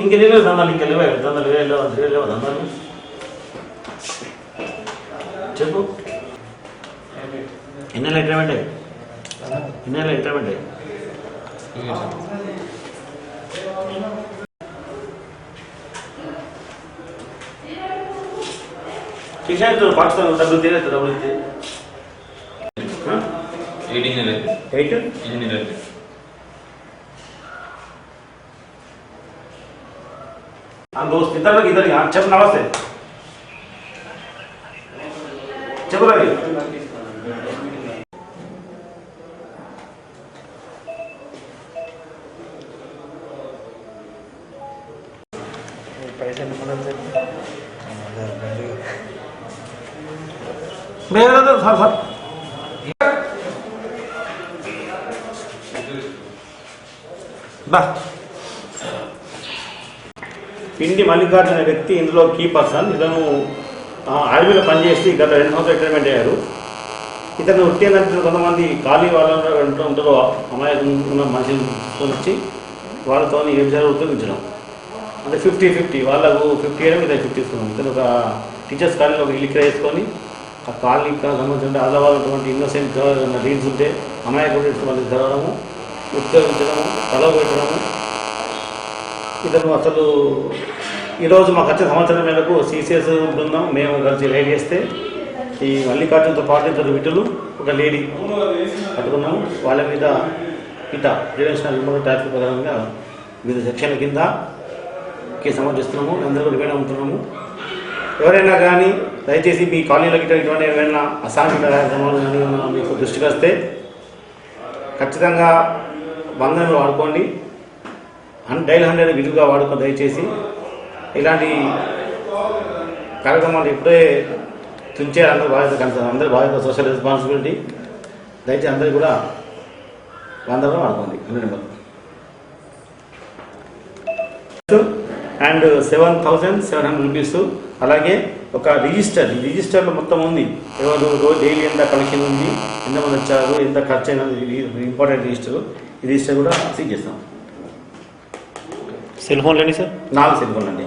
ఇంకెన్ని దందాలు ఇంకెళ్ళవే దందాలు వేలు వేలు దందాలు చెప్పు. ఎన్నెల రిటైర్మెంట్ ఎన్నెల రిటైర్మెంట్ కిషన్ పాకిస్తాన్ డబ్బులు తీరేది డబ్బులు ఇచ్చి. ఎయిటీన్ हाँ दोस्त किधर लग इधर यहाँ चप नमस्ते। चप लगी मेरा तो था था बस। పిండి మల్లికార్జున అనే వ్యక్తి ఇందులో కీ పర్సన్ ఇతను ఆ, ఆర్మీలో పనిచేసి గత రెండు సంవత్సరాలు రిటైర్మెంట్ అయ్యారు. ఇతను ఉట్టేందంటే కొంతమంది ఖాళీ వాళ్ళ ఉంటూ ఉంటారో అమాయకం ఉన్న మనుషులు తీసుకొని వచ్చి వాళ్ళతో ఏ విషయాలు ఉపయోగించడం అంటే ఫిఫ్టీ ఫిఫ్టీ వాళ్ళకు ఫిఫ్టీ ఇయర్ మీద ఫిఫ్టీ తీసుకున్నాం. ఇతను ఒక టీచర్స్ కాలనీలో ఒక ఇల్లు వేసుకొని ఆ కాలనీకి సంబంధించిన ఆడవాళ్ళు ఉన్నటువంటి ఇన్నోసెంట్ రీల్స్ ఉంటే అమాయకులు వాళ్ళకి జరగడము ఉద్యోగించడము తలవ పెట్టడము ఇతను అసలు ఈరోజు మాకు వచ్చిన సంవత్సరం మేరకు సీసీఎస్ బృందం మేము కలిసి రైడ్ చేస్తే ఈ మల్లికార్జునతో పాటు ఇద్దరు విటులు ఒక లేడీ పట్టుకున్నాము. వాళ్ళ మీద ఇట ప్రివెన్షన్ రిమోట్ ట్రాఫిక్ ప్రధానంగా వివిధ సెక్షన్ల కింద కేసు నమోదు చేస్తున్నాము అందరూ రిమైండ్ అవుతున్నాము ఎవరైనా కానీ దయచేసి మీ కాలనీలో ఇటువంటి ఏమైనా అసాంఘిక కార్యక్రమాలు కానీ మీకు దృష్టికి వస్తే ఖచ్చితంగా బంధనలు వాడుకోండి. డైల్ హండ్రెడ్ విలువగా వాడుకో దయచేసి. ఇలాంటి కార్యక్రమాలు ఇప్పుడే తుంచే అందరూ బాధ్యత కనుక అందరి బాధ్యత సోషల్ రెస్పాన్సిబిలిటీ దయచేసి అందరికీ కూడా బంధనం వాడుకోండి hundred number and seven thousand seven hundred rupees. అలాగే ఒక రిజిస్టర్. రిజిస్టర్లో మొత్తం ఉంది. ఎవరు రోజు డైలీ ఎంత కలెక్షన్ ఉంది ఎంతమంది వచ్చారు ఎంత ఖర్చు అయినది ఇంపార్టెంట్ రిజిస్టర్. ఈ రిజిస్టర్ కూడా సీజ్ చేస్తాం. సెల్ ఫోన్లు అండి సార్? నాలుగు సెల్ ఫోన్లు అండి.